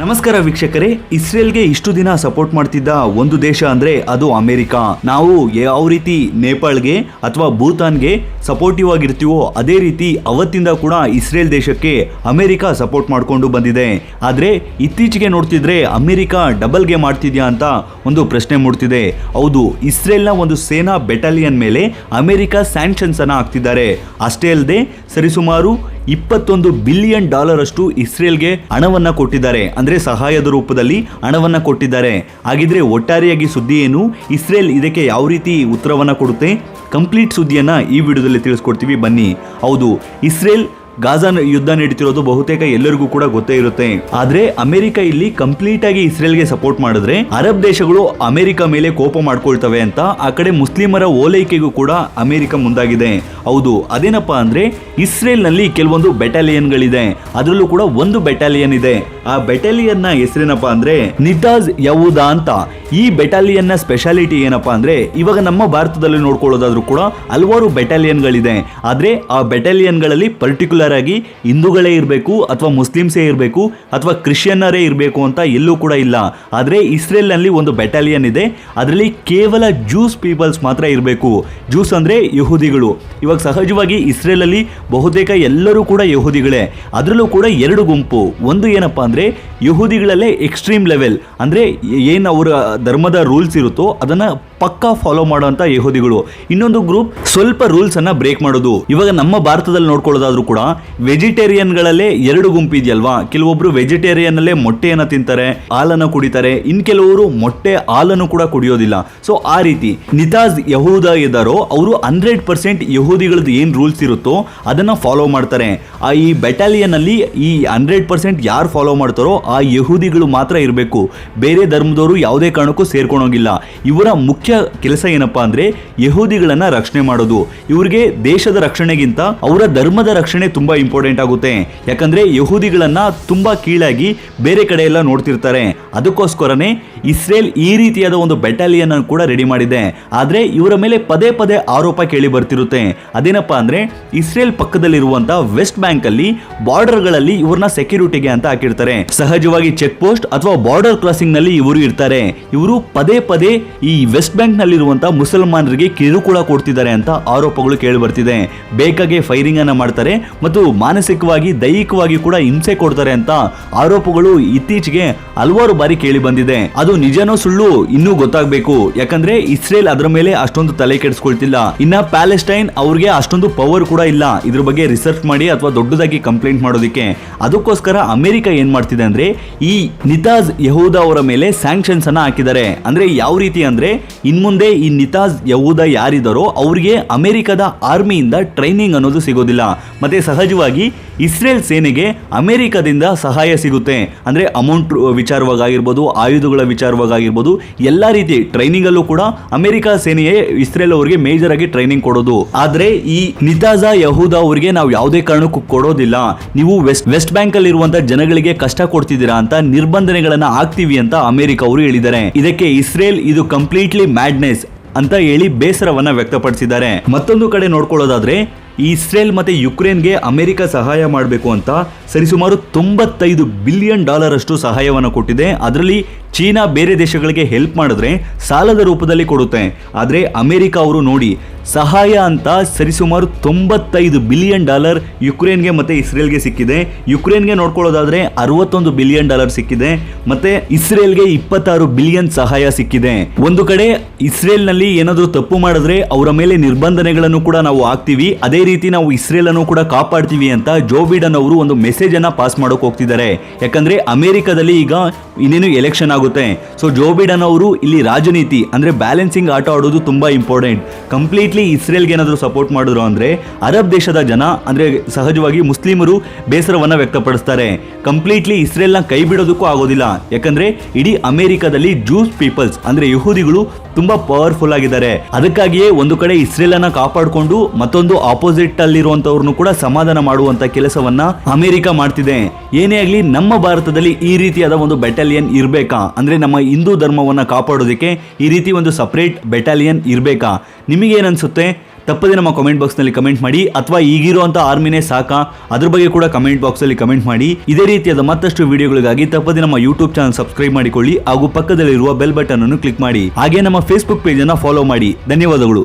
ನಮಸ್ಕಾರ ವೀಕ್ಷಕರೇ, ಇಸ್ರೇಲ್ಗೆ ಇಷ್ಟು ದಿನ ಸಪೋರ್ಟ್ ಮಾಡ್ತಿದ್ದ ಒಂದು ದೇಶ ಅಂದ್ರೆ ಅದು ಅಮೆರಿಕ. ನಾವು ಯಾವ ರೀತಿ ನೇಪಾಳ್ಗೆ ಅಥವಾ ಭೂತಾನ್ಗೆ ಸಪೋರ್ಟಿವ್ ಆಗಿರ್ತೀವೋ ಅದೇ ರೀತಿ ಅವತ್ತಿಂದ ಕೂಡ ಇಸ್ರೇಲ್ ದೇಶಕ್ಕೆ ಅಮೆರಿಕ ಸಪೋರ್ಟ್ ಮಾಡಿಕೊಂಡು ಬಂದಿದೆ. ಆದ್ರೆ ಇತ್ತೀಚೆಗೆ ನೋಡ್ತಿದ್ರೆ ಅಮೆರಿಕ ಡಬಲ್ ಗೇಮ್ ಮಾಡ್ತಿದ್ಯಾ ಅಂತ ಒಂದು ಪ್ರಶ್ನೆ ಮೂಡ್ತಿದೆ. ಹೌದು, ಇಸ್ರೇಲ್ನ ಒಂದು ಸೇನಾ ಬೆಟಾಲಿಯನ್ ಮೇಲೆ ಅಮೆರಿಕ ಸ್ಯಾಂಕ್ಷನ್ಸ್ ಅನ್ನ ಹಾಕ್ತಿದ್ದಾರೆ. ಅಷ್ಟೇ ಅಲ್ಲದೆ ಸರಿಸುಮಾರು ಇಪ್ಪತ್ತೊಂದು ಬಿಲಿಯನ್ ಡಾಲರ್ ಅಷ್ಟು ಇಸ್ರೇಲ್ಗೆ ಹಣವನ್ನ ಕೊಟ್ಟಿದ್ದಾರೆ. ಅಂದ್ರೆ ಸಹಾಯದ ರೂಪದಲ್ಲಿ ಹಣವನ್ನ ಕೊಟ್ಟಿದ್ದಾರೆ. ಹಾಗಿದ್ರೆ ಒಟ್ಟಾರೆಯಾಗಿ ಸುದ್ದಿ ಏನು? ಇಸ್ರೇಲ್ ಇದಕ್ಕೆ ಯಾವ ರೀತಿ ಉತ್ತರವನ್ನ ಕೊಡುತ್ತೆ? ಕಂಪ್ಲೀಟ್ ಸುದ್ದಿಯನ್ನ ಈ ವಿಡಿಯೋದಲ್ಲಿ ತಿಳಿಸ್ಕೊಡ್ತೀವಿ. ಬನ್ನಿ. ಹೌದು, ಇಸ್ರೇಲ್ ಗಾಜಾ ಯುದ್ಧ ನಡೀತಿರೋದು ಬಹುತೇಕ ಎಲ್ಲರಿಗೂ ಕೂಡ ಗೊತ್ತೇ ಇರುತ್ತೆ. ಆದ್ರೆ ಅಮೆರಿಕ ಇಲ್ಲಿ ಕಂಪ್ಲೀಟ್ ಆಗಿ ಇಸ್ರೇಲ್ಗೆ ಸಪೋರ್ಟ್ ಮಾಡಿದ್ರೆ ಅರಬ್ ದೇಶಗಳು ಅಮೆರಿಕ ಮೇಲೆ ಕೋಪ ಮಾಡ್ಕೊಳ್ತವೆ ಅಂತ ಆ ಕಡೆ ಮುಸ್ಲಿಮರ ಓಲೈಕೆಗೂ ಕೂಡ ಅಮೆರಿಕ ಮುಂದಾಗಿದೆ. ಹೌದು, ಅದೇನಪ್ಪ ಅಂದ್ರೆ ಇಸ್ರೇಲ್ನಲ್ಲಿ ಕೆಲವೊಂದು ಬೆಟಾಲಿಯನ್ ಗಳಿದೆ ಅದರಲ್ಲೂ ಕೂಡ ಒಂದು ಬೆಟಾಲಿಯನ್ ಇದೆ. ಆ ಬೆಟಾಲಿಯನ್ನ ಹೆಸರೇನಪ್ಪ ಅಂದ್ರೆ ನಿತಾಜ್ ಯವುದಾ ಅಂತ. ಈ ಬೆಟಾಲಿಯನ್ನ ಸ್ಪೆಷಾಲಿಟಿ ಏನಪ್ಪಾ ಅಂದ್ರೆ ಇವಾಗ ನಮ್ಮ ಭಾರತದಲ್ಲಿ ನೋಡ್ಕೊಳ್ಳೋದಾದ್ರೂ ಕೂಡ ಹಲವಾರು ಬೆಟಾಲಿಯನ್ಗಳಿದೆ ಆದ್ರೆ ಆ ಬೆಟಾಲಿಯನ್ಗಳಲ್ಲಿ ಪರ್ಟಿಕ್ಯುಲರ್ ಆಗಿ ಹಿಂದೂಗಳೇ ಇರಬೇಕು ಅಥವಾ ಮುಸ್ಲಿಮ್ಸೇ ಇರಬೇಕು ಅಥವಾ ಕ್ರಿಶ್ಚಿಯನ್ನರೇ ಇರಬೇಕು ಅಂತ ಎಲ್ಲೂ ಕೂಡ ಇಲ್ಲ. ಆದರೆ ಇಸ್ರೇಲ್ನಲ್ಲಿ ಒಂದು ಬೆಟಾಲಿಯನ್ ಇದೆ. ಅದರಲ್ಲಿ ಕೇವಲ ಜೂಸ್ ಪೀಪಲ್ಸ್ ಮಾತ್ರ ಇರಬೇಕು. ಜೂಸ್ ಅಂದರೆ ಯಹೂದಿಗಳು. ಇವಾಗ ಸಹಜವಾಗಿ ಇಸ್ರೇಲಲ್ಲಿ ಬಹುತೇಕ ಎಲ್ಲರೂ ಕೂಡ ಯಹೂದಿಗಳೇ. ಅದರಲ್ಲೂ ಕೂಡ ಎರಡು ಗುಂಪು. ಒಂದು ಏನಪ್ಪ ಅಂದರೆ ಯಹೂದಿಗಳಲ್ಲೇ ಎಕ್ಸ್ಟ್ರೀಮ್ ಲೆವೆಲ್ ಅಂದರೆ ಏನು ಅವರ ಧರ್ಮದ ರೂಲ್ಸ್ ಇರುತ್ತೋ ಅದನ್ನ ಪಕ್ಕಾ ಫಾಲೋ ಮಾಡುವಂತ ಯಹೂದಿಗಳು. ಇನ್ನೊಂದು ಗ್ರೂಪ್ ಸ್ವಲ್ಪ ರೂಲ್ಸ್ ಅನ್ನ ಬ್ರೇಕ್ ಮಾಡೋದು. ಇವಾಗ ನಮ್ಮ ಭಾರತದಲ್ಲಿ ನೋಡ್ಕೊಳ್ಳೋದಾದ್ರೂ ಕೂಡ ವೆಜಿಟೇರಿಯನ್ಗಳಲ್ಲೇ ಎರಡು ಗುಂಪು ಇದೆಯಲ್ವಾ? ಕೆಲವೊಬ್ರು ವೆಜಿಟೇರಿಯನ್ ಅಲ್ಲೇ ಮೊಟ್ಟೆಯನ್ನ ತಿಂತಾರೆ, ಹಾಲನ್ನು ಕುಡಿತಾರೆ. ಇನ್ ಕೆಲವರು ಮೊಟ್ಟೆ, ಹಾಲನ್ನು ಕೂಡ ಕುಡಿಯೋದಿಲ್ಲ. ಸೊ ಆ ರೀತಿ ನಿತಾಜ್ ಯಹೂದ ಇದ್ದಾರೋ, ಅವರು ಹಂಡ್ರೆಡ್ ಪರ್ಸೆಂಟ್ ಯಹೂದಿಗಳದ್ದು ಏನ್ ರೂಲ್ಸ್ ಇರುತ್ತೋ ಅದನ್ನ ಫಾಲೋ ಮಾಡ್ತಾರೆ. ಆ ಈ ಬೆಟಾಲಿಯನ್ ಅಲ್ಲಿ ಈ ಹಂಡ್ರೆಡ್ ಪರ್ಸೆಂಟ್ ಯಾರು ಫಾಲೋ ಮಾಡ್ತಾರೋ ಆ ಯಹೂದಿಗಳು ಮಾತ್ರ ಇರಬೇಕು. ಬೇರೆ ಧರ್ಮದವರು ಯಾವುದೇ ಕಾರಣಕ್ಕೂ ಸೇರ್ಕೊಂಡೋಗಿಲ್ಲ ಇವರ ಮುಖ್ಯ ಕೆಲಸ ಏನಪ್ಪಾ ಅಂದ್ರೆ ಯಹೂದಿಗಳನ್ನ ರಕ್ಷಣೆ ಮಾಡೋದು. ಇವರಿಗೆ ದೇಶದ ರಕ್ಷಣೆಗಿಂತ ಅವರ ಧರ್ಮದ ರಕ್ಷಣೆ ತುಂಬಾ ಇಂಪಾರ್ಟೆಂಟ್ ಆಗುತ್ತೆ. ಯಾಕಂದ್ರೆ ಯಹೂದಿಗಳನ್ನ ತುಂಬಾ ಕೀಳಾಗಿ ಬೇರೆ ಕಡೆ ಎಲ್ಲ ನೋಡ್ತಿರ್ತಾರೆ. ಅದಕ್ಕೋಸ್ಕರನೇ ಇಸ್ರೇಲ್ ಈ ರೀತಿಯಾದ ಒಂದು ಬೆಟಾಲಿಯನ್ ಕೂಡ ರೆಡಿ ಮಾಡಿದೆ. ಆದ್ರೆ ಇವರ ಮೇಲೆ ಪದೇ ಪದೇ ಆರೋಪ ಕೇಳಿ ಬರ್ತಿರುತ್ತೆ. ಅದೇನಪ್ಪಾ ಅಂದ್ರೆ ಇಸ್ರೇಲ್ ಪಕ್ಕದಲ್ಲಿರುವಂತಹ ವೆಸ್ಟ್ ಬ್ಯಾಂಕ್ ಅಲ್ಲಿ ಬಾರ್ಡರ್ಗಳಲ್ಲಿ ಇವ್ರನ್ನ ಸೆಕ್ಯೂರಿಟಿಗೆ ಅಂತ ಹಾಕಿರ್ತಾರೆ. ಸಹಜವಾಗಿ ಚೆಕ್ ಪೋಸ್ಟ್ ಅಥವಾ ಬಾರ್ಡರ್ ಕ್ರಾಸಿಂಗ್ನಲ್ಲಿ ಇವರು ಇರ್ತಾರೆ. ಇವರು ಪದೇ ಪದೇ ಈ ವೆಸ್ಟ್ ಬ್ಯಾಂಕ್ ನಲ್ಲಿರುವಂತಹ ಮುಸಲ್ಮಾನರಿಗೆ ಕಿರುಕುಳ ಕೊಡ್ತಿದ್ದಾರೆ ಅಂತ ಆರೋಪಗಳು ಕೇಳಿ ಬರ್ತಿದೆ ಬೇಕಾಗೆ ಫೈರಿಂಗ್ ಅನ್ನ ಮಾಡ್ತಾರೆ ಮತ್ತು ಮಾನಸಿಕವಾಗಿ, ದೈಹಿಕವಾಗಿ ಕೂಡ ಹಿಂಸೆ ಕೊಡ್ತಾರೆ ಅಂತ ಆರೋಪಗಳು ಇತ್ತೀಚೆಗೆ ಹಲವಾರು ಬಾರಿ ಕೇಳಿ ಬಂದಿದೆ. ಅದು ನಿಜನೋ ಸುಳ್ಳು ಇನ್ನೂ ಗೊತ್ತಾಗಬೇಕು. ಯಾಕಂದ್ರೆ ಇಸ್ರೇಲ್ ಅದರ ಮೇಲೆ ಅಷ್ಟೊಂದು ತಲೆ ಕೆಡಿಸ್ಕೊಳ್ತಿಲ್ಲ. ಇನ್ನ ಪ್ಯಾಲೆಸ್ಟೈನ್ ಅವ್ರಿಗೆ ಅಷ್ಟೊಂದು ಪವರ್ ಕೂಡ ಇಲ್ಲ. ಇದ್ರ ಬಗ್ಗೆ ರಿಸರ್ಚ್ ಮಾಡಿ ಅಥವಾ ದೊಡ್ಡದಾಗಿ ಕಂಪ್ಲೇಂಟ್ ಮಾಡೋದಕ್ಕೆ. ಅದಕ್ಕೋಸ್ಕರ ಅಮೆರಿಕ ಏನ್ ಮಾಡ್ತಿದೆ ಅಂದ್ರೆ ಈ ನಿತಾಜ್ ಯಹೂದ ಅವರ ಮೇಲೆ ಸ್ಯಾಂಕ್ಷನ್ಸ್ ಅನ್ನ ಹಾಕಿದ್ದಾರೆ. ಅಂದ್ರೆ ಯಾವ ರೀತಿ ಅಂದ್ರೆ ಇನ್ಮುಂದೆ ಈ ನಿತಾಜ್ ಯಹೂದ ಯಾರಿದ್ದಾರೋ ಅವರಿಗೆ ಅಮೆರಿಕದ ಆರ್ಮಿಯಿಂದ ಟ್ರೈನಿಂಗ್ ಅನ್ನೋದು ಸಿಗೋದಿಲ್ಲ. ಮತ್ತೆ ಸಹಜವಾಗಿ ಇಸ್ರೇಲ್ ಸೇನೆಗೆ ಅಮೆರಿಕದಿಂದ ಸಹಾಯ ಸಿಗುತ್ತೆ. ಅಂದರೆ ಅಮೌಂಟ್ ವಿಚಾರವಾಗಿರ್ಬೋದು ಆಯುಧಗಳ ವಿಚಾರವಾಗಿರ್ಬೋದು ಎಲ್ಲ ರೀತಿ ಟ್ರೈನಿಂಗಲ್ಲೂ ಕೂಡ ಅಮೆರಿಕ ಸೇನೆಯೇ ಇಸ್ರೇಲ್ ಅವರಿಗೆ ಮೇಜರ್ ಆಗಿ ಟ್ರೈನಿಂಗ್ ಕೊಡೋದು. ಆದರೆ ಈ ನಿತಾಜಾ ಯಹೂದ ಅವರಿಗೆ ನಾವು ಯಾವುದೇ ಕಾರಣಕ್ಕೂ ಕೊಡೋದಿಲ್ಲ. ನೀವು ವೆಸ್ಟ್ ವೆಸ್ಟ್ ಬ್ಯಾಂಕ್ ಅಲ್ಲಿ ಇರುವಂತಹ ಜನಗಳಿಗೆ ಕಷ್ಟ ಕೊಡ್ತಿದ್ದೀರಾ ಅಂತ ನಿರ್ಬಂಧನೆಗಳನ್ನ ಹಾಕ್ತೀವಿ ಅಂತ ಅಮೆರಿಕ ಅವರು ಹೇಳಿದ್ದಾರೆ. ಇದಕ್ಕೆ ಇಸ್ರೇಲ್ ಇದು ಕಂಪ್ಲೀಟ್ಲಿ ಮ್ಯಾಡ್ನೆಸ್ ಅಂತ ಹೇಳಿ ಬೇಸರವನ್ನ ವ್ಯಕ್ತಪಡಿಸಿದ್ದಾರೆ. ಮತ್ತೊಂದು ಕಡೆ ನೋಡ್ಕೊಳ್ಳೋದಾದ್ರೆ ಇಸ್ರೇಲ್ ಮತ್ತು ಯುಕ್ರೇನ್ಗೆ ಅಮೆರಿಕ ಸಹಾಯ ಮಾಡಬೇಕು ಅಂತ ಸರಿಸುಮಾರು ತೊಂಬತ್ತೈದು ಬಿಲಿಯನ್ ಡಾಲರ್ ಅಷ್ಟು ಸಹಾಯವನ್ನು ಕೊಟ್ಟಿದೆ. ಅದರಲ್ಲಿ ಚೀನಾ ಬೇರೆ ದೇಶಗಳಿಗೆ ಹೆಲ್ಪ್ ಮಾಡಿದ್ರೆ ಸಾಲದ ರೂಪದಲ್ಲಿ ಕೊಡುತ್ತೆ. ಆದರೆ ಅಮೆರಿಕ ಅವರು ನೋಡಿ ಸಹಾಯ ಅಂತ ಸರಿಸುಮಾರು ತೊಂಬತ್ತೈದು ಬಿಲಿಯನ್ ಡಾಲರ್ ಯುಕ್ರೇನ್ಗೆ ಮತ್ತೆ ಇಸ್ರೇಲ್ಗೆ ಸಿಕ್ಕಿದೆ. ಯುಕ್ರೇನ್ಗೆ ನೋಡ್ಕೊಳ್ಳೋದಾದ್ರೆ ಅರವತ್ತೊಂದು ಬಿಲಿಯನ್ ಡಾಲರ್ ಸಿಕ್ಕಿದೆ. ಮತ್ತೆ ಇಸ್ರೇಲ್ಗೆ ಇಪ್ಪತ್ತಾರು ಬಿಲಿಯನ್ ಸಹಾಯ ಸಿಕ್ಕಿದೆ. ಒಂದು ಕಡೆ ಇಸ್ರೇಲ್ನಲ್ಲಿ ಏನಾದರೂ ತಪ್ಪು ಮಾಡಿದ್ರೆ ಅವರ ಮೇಲೆ ನಿರ್ಬಂಧನೆಗಳನ್ನು ಕೂಡ ನಾವು ಹಾಕ್ತೀವಿ. ಅದೇ ರೀತಿ ನಾವು ಇಸ್ರೇಲ್ ಅನ್ನು ಕೂಡ ಕಾಪಾಡ್ತೀವಿ ಅಂತ ಜೋ ಬಿಡನ್ ಅವರು ಒಂದು ಮೆಸೇಜ್ ಅನ್ನ ಪಾಸ್ ಮಾಡೋಕೆ ಹೋಗ್ತಿದ್ದಾರೆ. ಯಾಕಂದ್ರೆ ಅಮೆರಿಕದಲ್ಲಿ ಈಗ ಇನ್ನೇನು ಎಲೆಕ್ಷನ್ ಆಗುತ್ತೆ. ಸೊ ಜೋ ಬಿಡನ್ ಅವರು ಇಲ್ಲಿ ರಾಜನೀತಿ ಅಂದ್ರೆ ಬ್ಯಾಲೆನ್ಸಿಂಗ್ ಆಟ ಆಡೋದು ತುಂಬಾ ಇಂಪಾರ್ಟೆಂಟ್. ಕಂಪ್ಲೀಟ್ಲಿ ಇಸ್ರೇಲ್ಗೆ ಏನಾದರೂ ಸಪೋರ್ಟ್ ಮಾಡಿದ್ರು ಅಂದ್ರೆ ಅರಬ್ ದೇಶದ ಜನ ಅಂದ್ರೆ ಸಹಜವಾಗಿ ಮುಸ್ಲಿಮರು ಬೇಸರವನ್ನ ವ್ಯಕ್ತಪಡಿಸ್ತಾರೆ. ಕಂಪ್ಲೀಟ್ಲಿ ಇಸ್ರೇಲ್ನ ಕೈ ಬಿಡೋದಕ್ಕೂ ಆಗೋದಿಲ್ಲ. ಯಾಕಂದ್ರೆ ಇಡೀ ಅಮೆರಿಕದಲ್ಲಿ ಜೂಸ್ ಪೀಪಲ್ಸ್ ಅಂದ್ರೆ ಯಹೂದಿಗಳು ತುಂಬಾ ಪವರ್ಫುಲ್ ಆಗಿದ್ದಾರೆ. ಅದಕ್ಕಾಗಿಯೇ ಒಂದು ಕಡೆ ಇಸ್ರೇಲ್ ಅನ್ನ ಕಾಪಾಡಿಕೊಂಡು ಮತ್ತೊಂದು ಆಪೋಸಿಟ್ ಅಲ್ಲಿರುವಂತವ್ರನ್ನು ಕೂಡ ಸಮಾಧಾನ ಮಾಡುವಂತ ಕೆಲಸವನ್ನ ಅಮೆರಿಕ ಮಾಡ್ತಿದೆ. ಏನೇ ಆಗ್ಲಿ ನಮ್ಮ ಭಾರತದಲ್ಲಿ ಈ ರೀತಿಯಾದ ಒಂದು ಬೆಟಾಲಿಯನ್ ಇರಬೇಕಾ? ಅಂದ್ರೆ ನಮ್ಮ ಹಿಂದೂ ಧರ್ಮವನ್ನ ಕಾಪಾಡೋದಕ್ಕೆ ಈ ರೀತಿ ಒಂದು ಸಪರೇಟ್ ಬೆಟಾಲಿಯನ್ ಇರ್ಬೇಕಾ? ನಿಮಗೇನನ್ಸುತ್ತೆ ತಪ್ಪದೆ ನಮ್ಮ ಕಮೆಂಟ್ ಬಾಕ್ಸ್ನಲ್ಲಿ ಕಮೆಂಟ್ ಮಾಡಿ ಅಥವಾ ಈಗಿರುವಂತ ಆರ್ಮಿನೇ ಸಾಕಾ, ಅದ್ರ ಬಗ್ಗೆ ಕೂಡ ಕಮೆಂಟ್ ಬಾಕ್ಸ್ ಅಲ್ಲಿ ಕಮೆಂಟ್ ಮಾಡಿ. ಇದೇ ರೀತಿಯಾದ ಮತ್ತಷ್ಟು ವಿಡಿಯೋಗಳಿಗಾಗಿ ತಪ್ಪದೇ ನಮ್ಮ ಯೂಟ್ಯೂಬ್ ಚಾನಲ್ ಸಬ್ಸ್ಕ್ರೈಬ್ ಮಾಡಿಕೊಳ್ಳಿ ಹಾಗೂ ಪಕ್ಕದಲ್ಲಿರುವ ಬೆಲ್ ಬಟನ್ ಅನ್ನು ಕ್ಲಿಕ್ ಮಾಡಿ. ಹಾಗೆ ನಮ್ಮ ಫೇಸ್ಬುಕ್ ಪೇಜ್ ಅನ್ನು ಫಾಲೋ ಮಾಡಿ. ಧನ್ಯವಾದಗಳು.